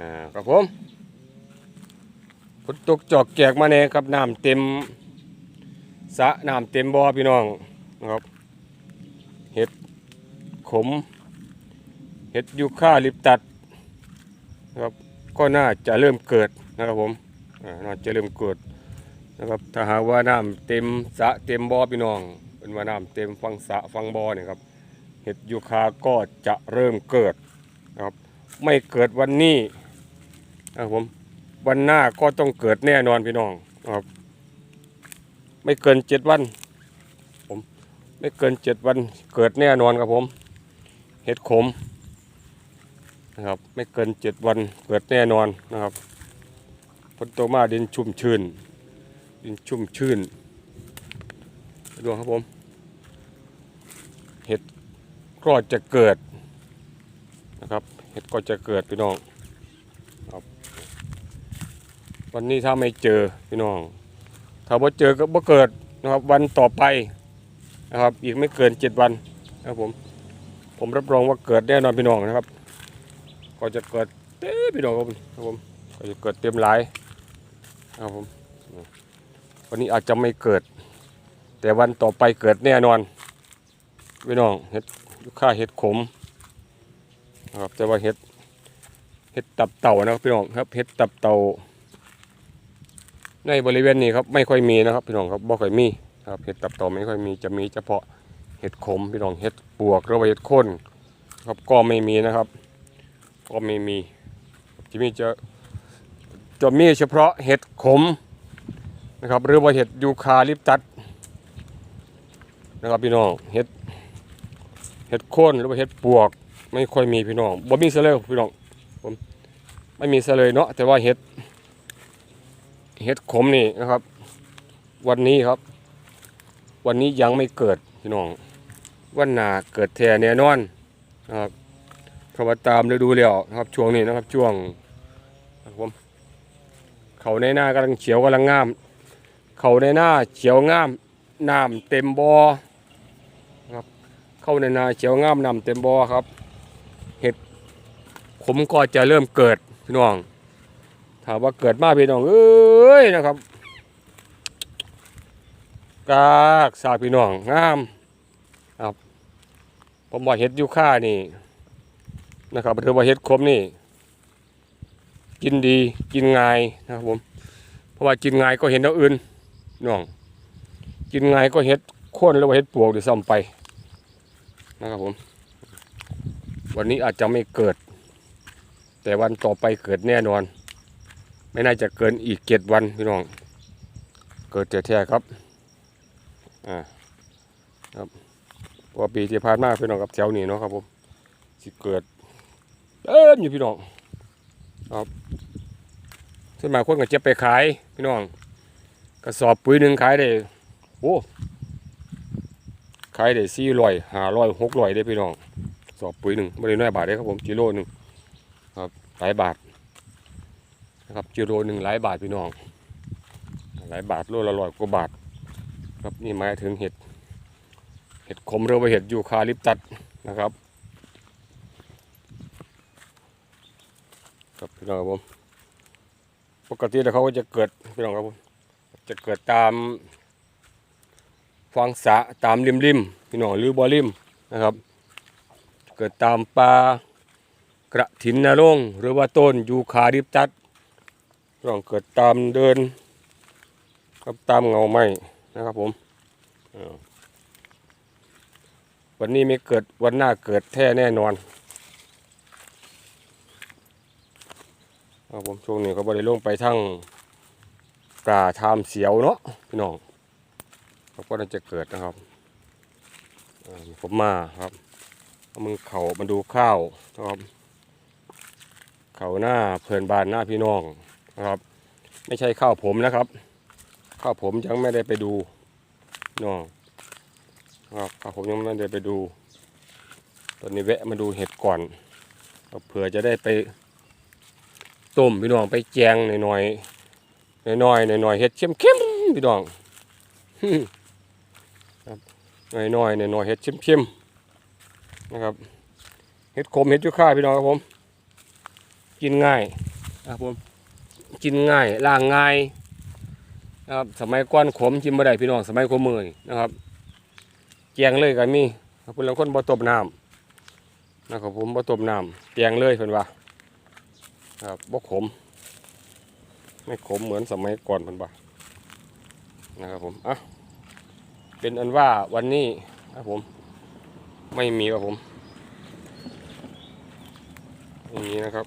อ่าครับผมฝนตกจอกแจกมาแน่ครับน้ำเต็มสะน้ำเต็มบ่อพี่น้องนะครับเห็ดขมเห็ดยูคาลิปตัดนะครับก็น่าจะเริ่มเกิดนะครับผมน่าจะเริ่มเกิดนะครับถ้าหากว่าน้ำเต็มสะเต็มบ่อพี่น้องเป็นว่าน้ำเต็มฟังสะฟังบ่อเนี่ยครับเห็ดยูคาก็จะเริ่มเกิดนะครับไม่เกิดวันนี้ ครับผมวันหน้าก็ต้องเกิดแน่นอนพี่น้องนะครับ ไม่เกินเจ็ดวัน ผม ไม่เกินเจ็ดวันเกิดแน่นอนครับผม เห็ดขมนะครับ ไม่เกินเจ็ดวันเกิดแน่นอนนะครับฝนตมาดินชุ่มชื้น ดินชุ่มชื้นดูครับผม เห็ดก็จะเกิดนะครับ เห็ดก็จะเกิดพี่น้องครับ วันนี้ถ้าไม่เจอพี่น้อง ถ้าว่าเจอก็บ่เกิดนะครับวันต่อไปนะครับ อีกไม่เกินเจ็ดวันนะครับผม ผมรับรองว่าเกิดแน่นอนพี่น้องนะครับ ก็จะเกิดเต็มพี่น้องครับผมก็จะเกิดเต็มหลายนะครับผมวันนี้อาจจะไม่เกิด แต่วันต่อไปเกิดแน่นอนพี่น้องเห็ดค่าเห็ดขมนะครับแต่ว่าเห็ดเห็ดตับเต่านะครับพี่น้องครับเห็ดตับเต่า ในบริเวณนี้ครับไม่ค่อยมีนะครับพี่น้องครับบ่ค่อยมีนะครับเห็ดตับต่าไม่ค่อยมีจะมีเฉพาะเห็ดขมพี่น้องเห็ดปวกหรือว่าเห็ดข้นครับก็ไม่มีนะครับ ก็ไม่มีจะมีจะจะมีเฉพาะเห็ดขมนะครับหรือว่าเห็ดยูคาลิปตัสนะครับพี่น้องเห็ดเห็ดข้นหรือว่าเห็ดปวก ไม่ค่อยมีพี่น้องบ่มีซะเลยพี่น้องผมไม่มีซะเลยเนาะแต่ว่าเห็ด เห็ดขมนี่นะครับ วันนี้ครับ วันนี้ยังไม่เกิดพี่น้อง วันหนาเกิดแทแน่นอนนะครับเพราะว่าตามฤดูแล้วนะครับ ช่วงนี้นะครับช่วงผมเขาในหน้ากำลังเขียวกำลังงาม เขาในหน้าเขียวงามน้ำเต็มบอ่อนะครับ เข้าในนาเขียวงามน้ำเต็มบ่อครับ เห็ดผมก็จะเริ่มเกิดพี่น้อง ถามว่าเกิดมาพี่น้องเอ้ยนะครับกากสาพี่น้องงามครับผมว่าเห็ดยูค่านี่นะครับถือว่าเห็ดคมนี่ กินดีกินง่ายนะครับผมเพราะว่ากินง่ายก็เห็นเอาอื่นน้องกินง่ายก็เห็ดโค่นหรือว่าเห็ดปวกหรือซ้ำไปนะครับผม วันนี้อาจจะไม่เกิด แต่วันต่อไปเกิดแน่นอน ไม่น่าจะเกินอีกเจ็ดวันพี่น้อง เกิดแท้ๆครับอ่าครับพราะว่าปีที่ผ่านมาพี่น้องครับแถวนี้เนาะครับผมสิเกิดเอิ้มอยู่พี่น้องครับส่วนมากคนก็จะไปขายพี่น้องกระสอบปุ๋ยหนึ่งขายได้โอ้ขายได้สี่ร้อยห้าร้อยหกร้อยได้พี่น้องสอบปุ๋ยหนึ่งไม่ได้น้อยบาทเลยครับผมกิโลหนึ่งครับหลายบาท นะครับกิโลหนึ่งหลายบาทพี่น้อง หลายบาทโลละร้อยกว่าบาท ครับนี่หมายถึงเห็ด เห็ดขมหรือว่าเห็ดยูคาลิปตัสนะครับครับพี่น้องครับผมปกติแล้วเขาก็จะเกิดพี่น้องครับผมจะเกิดตามฟังสะตามริมริมพี่น้องหรือบอริมนะครับ เกิดตามป่ากระถินนรงหรือว่าต้นยูคาลิปตัส ต้องเกิดตามเดินครับตามเงาไม้นะครับผมวันนี้ไม่เกิดวันหน้าเกิดแท้แน่นอนครับผมช่วงนี้ก็บริลงไปทั้งกาทามเสียวเนาะพี่น้องเขาก็น่าจะเกิดนะครับผมมาครับเอามือเข่ามาดูข้าวนะครับเข่าหน้าเพลินบานหน้าพี่น้อง นะครับ ไม่ใช่ข้าวผมนะครับ ข้าวผมยังไม่ได้ไปดูน้องครับข้าวผมยังไม่ได้ไปดู ตอนนี้แวะมาดูเห็ดก่อนเผื่อจะได้ไปต้มพี่น้องไปแจงหน่อยๆหน่อยๆหน่อยๆเห็ดเข้มๆพี่น้องหน่อยๆหน่อยๆเห็ดเข้มๆนะครับเห็ดขมเห็ดยูค่าพี่น้องครับผม กินง่ายครับผม กินง่ายล้างง่ายนะครับสมัยก่อนขมกินบ่ได้พี่น้องสมัยขมมือนี่นะครับแกงเลยก็มีครับเพิ่นลางคนบ่ต้มน้ำนะครับผมบ่ต้มน้ำแกงเลยเพิ่นว่าครับบ่ขม ไม่ขมเหมือนสมัยก่อนเพิ่นว่านะครับผมอะเป็นอันว่าวันนี้ครับผม ไม่มีครับผมอย่างนี้นะครับ